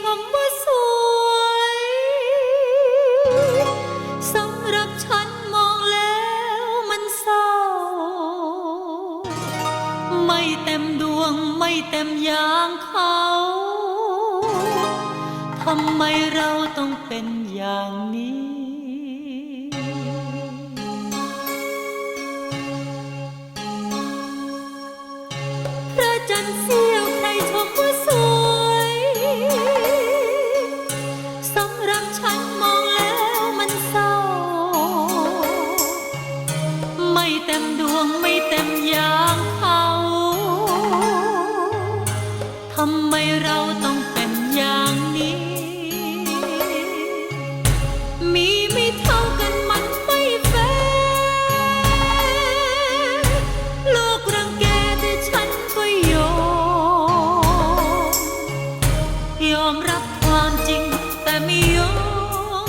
ชมว่าสวยสำหรับฉันมองแล้วมันเศร้า ไม่เต็มดวงไม่เต็มอย่างเขาทำไมเราต้องเป็นอย่างนี้ พระจันทร์สี ไมเราต้องเป็นอย่างนี้ มีไม่เท่ากันมันไม่แฟร์โลกรังแกแต่ฉันก็ยอม ยอมรับความจริงแต่ไม่ยอม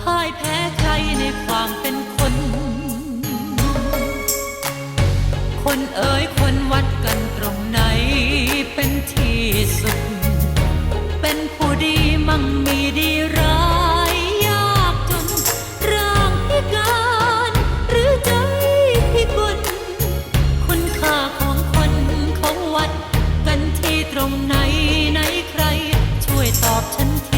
พ่ายแพ้ใครในความเป็นคน คนเอ่ยคนวัด ไหนใคร ช่วยตอบฉันที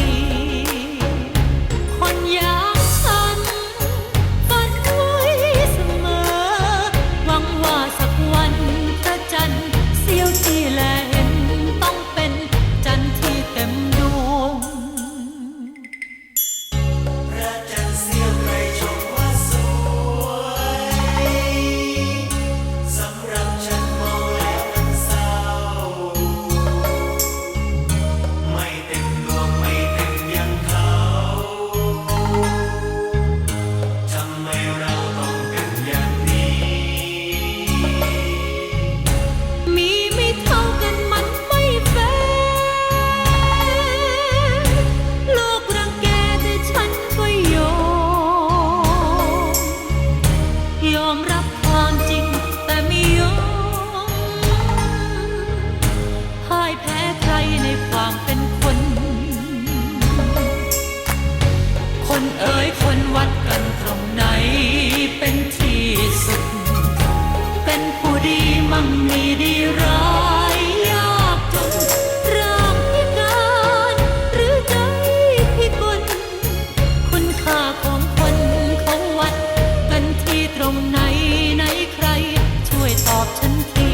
วัดกันตรงไหนเป็นที่สุด เป็นผู้ดีมั่งมีดีร้ายยากจนร่างพิการหรือใจพิกลคุณค่าของคนของวัด กันที่ตรงไหนไหนใคร ช่วยตอบฉันที